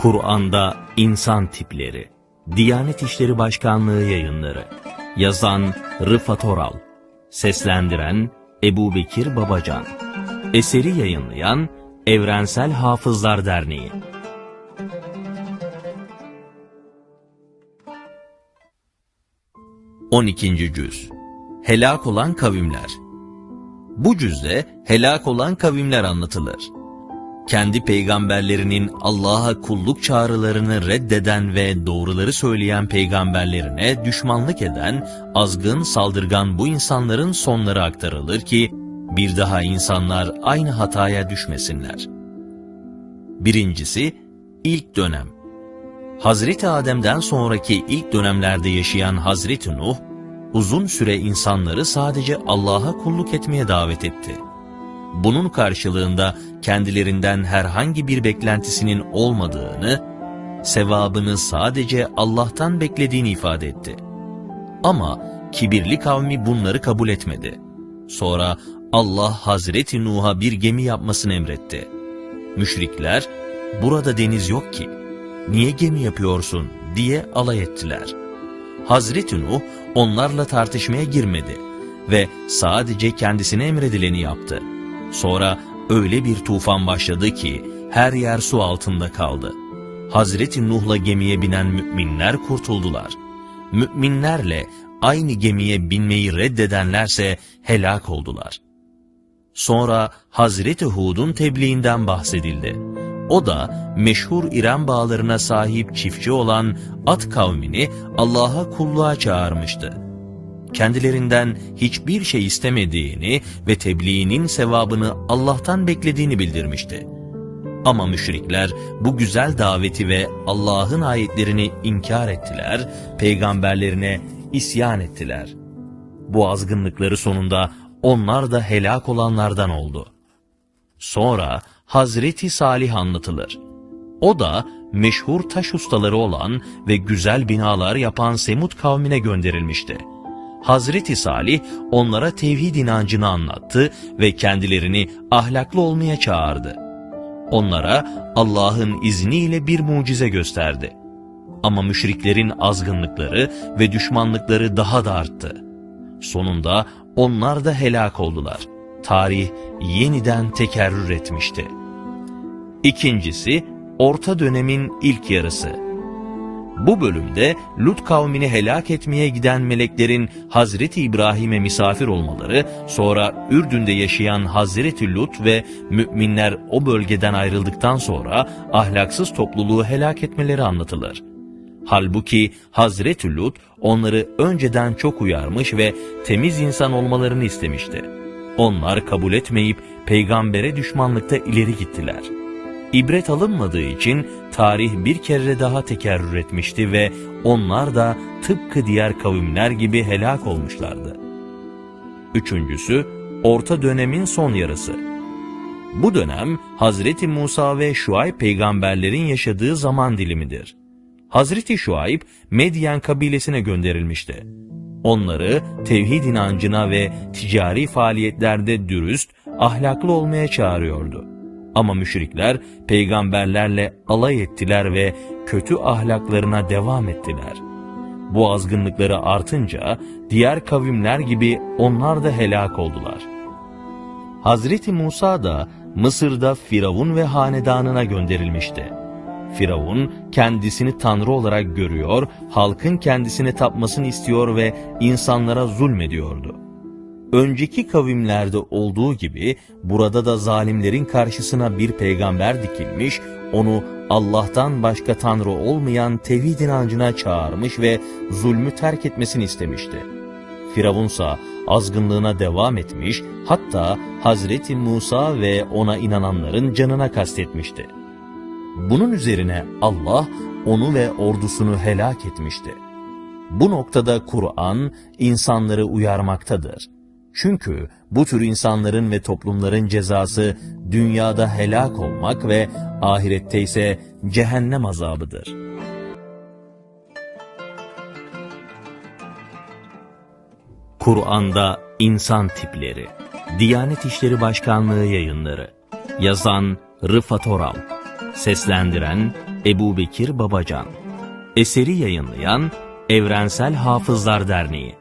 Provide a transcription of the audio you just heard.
Kur'an'da insan tipleri. Diyanet İşleri Başkanlığı yayınları. Yazan Rıfat Oral. Seslendiren Ebu Bekir Babacan. Eseri yayınlayan Evrensel Hafızlar Derneği. On ikinci Cüz Helak olan kavimler Bu cüzde helak olan kavimler anlatılır kendi peygamberlerinin Allah'a kulluk çağrılarını reddeden ve doğruları söyleyen peygamberlerine düşmanlık eden, azgın, saldırgan bu insanların sonları aktarılır ki, bir daha insanlar aynı hataya düşmesinler. Birincisi, ilk dönem. Hazreti Adem'den sonraki ilk dönemlerde yaşayan Hazreti Nuh, uzun süre insanları sadece Allah'a kulluk etmeye davet etti. Bunun karşılığında kendilerinden herhangi bir beklentisinin olmadığını, sevabını sadece Allah'tan beklediğini ifade etti. Ama kibirli kavmi bunları kabul etmedi. Sonra Allah Hazreti Nuh'a bir gemi yapmasını emretti. Müşrikler, burada deniz yok ki, niye gemi yapıyorsun diye alay ettiler. Hazreti Nuh onlarla tartışmaya girmedi ve sadece kendisine emredileni yaptı. Sonra öyle bir tufan başladı ki her yer su altında kaldı. Hazreti Nuh'la gemiye binen müminler kurtuldular. Müminlerle aynı gemiye binmeyi reddedenlerse helak oldular. Sonra Hazreti Hud'un tebliğinden bahsedildi. O da meşhur İrem bağlarına sahip çiftçi olan At kavmini Allah'a kulluğa çağırmıştı kendilerinden hiçbir şey istemediğini ve tebliğinin sevabını Allah'tan beklediğini bildirmişti. Ama müşrikler bu güzel daveti ve Allah'ın ayetlerini inkar ettiler, peygamberlerine isyan ettiler. Bu azgınlıkları sonunda onlar da helak olanlardan oldu. Sonra Hazreti Salih anlatılır. O da meşhur taş ustaları olan ve güzel binalar yapan Semud kavmine gönderilmişti. Hazreti Salih onlara tevhid inancını anlattı ve kendilerini ahlaklı olmaya çağırdı. Onlara Allah'ın izniyle bir mucize gösterdi. Ama müşriklerin azgınlıkları ve düşmanlıkları daha da arttı. Sonunda onlar da helak oldular. Tarih yeniden tekerrür etmişti. İkincisi, Orta Dönem'in ilk yarısı. Bu bölümde Lut kavmini helak etmeye giden meleklerin Hazreti İbrahim'e misafir olmaları, sonra Ürdün'de yaşayan Hazreti Lut ve müminler o bölgeden ayrıldıktan sonra ahlaksız topluluğu helak etmeleri anlatılır. Halbuki Hazreti Lut onları önceden çok uyarmış ve temiz insan olmalarını istemişti. Onlar kabul etmeyip peygambere düşmanlıkta ileri gittiler.'' İbret alınmadığı için tarih bir kere daha tekerrür etmişti ve onlar da tıpkı diğer kavimler gibi helak olmuşlardı. Üçüncüsü, orta dönemin son yarısı. Bu dönem Hazreti Musa ve Şuayb peygamberlerin yaşadığı zaman dilimidir. Hazreti Şuayb Medyen kabilesine gönderilmişti. Onları tevhid inancına ve ticari faaliyetlerde dürüst, ahlaklı olmaya çağırıyordu. Ama müşrikler peygamberlerle alay ettiler ve kötü ahlaklarına devam ettiler. Bu azgınlıkları artınca diğer kavimler gibi onlar da helak oldular. Hazreti Musa da Mısır'da Firavun ve hanedanına gönderilmişti. Firavun kendisini tanrı olarak görüyor, halkın kendisine tapmasını istiyor ve insanlara zulmediyordu önceki kavimlerde olduğu gibi burada da zalimlerin karşısına bir peygamber dikilmiş, onu Allah'tan başka tanrı olmayan tevhid inancına çağırmış ve zulmü terk etmesini istemişti. Firavunsa azgınlığına devam etmiş, hatta Hazreti Musa ve ona inananların canına kastetmişti. Bunun üzerine Allah onu ve ordusunu helak etmişti. Bu noktada Kur'an insanları uyarmaktadır. Çünkü bu tür insanların ve toplumların cezası dünyada helak olmak ve ahirette ise cehennem azabıdır. Kur'an'da insan tipleri Diyanet İşleri Başkanlığı yayınları. Yazan Rıfat Oral Seslendiren Ebu Bekir Babacan. Eseri yayınlayan Evrensel Hafızlar Derneği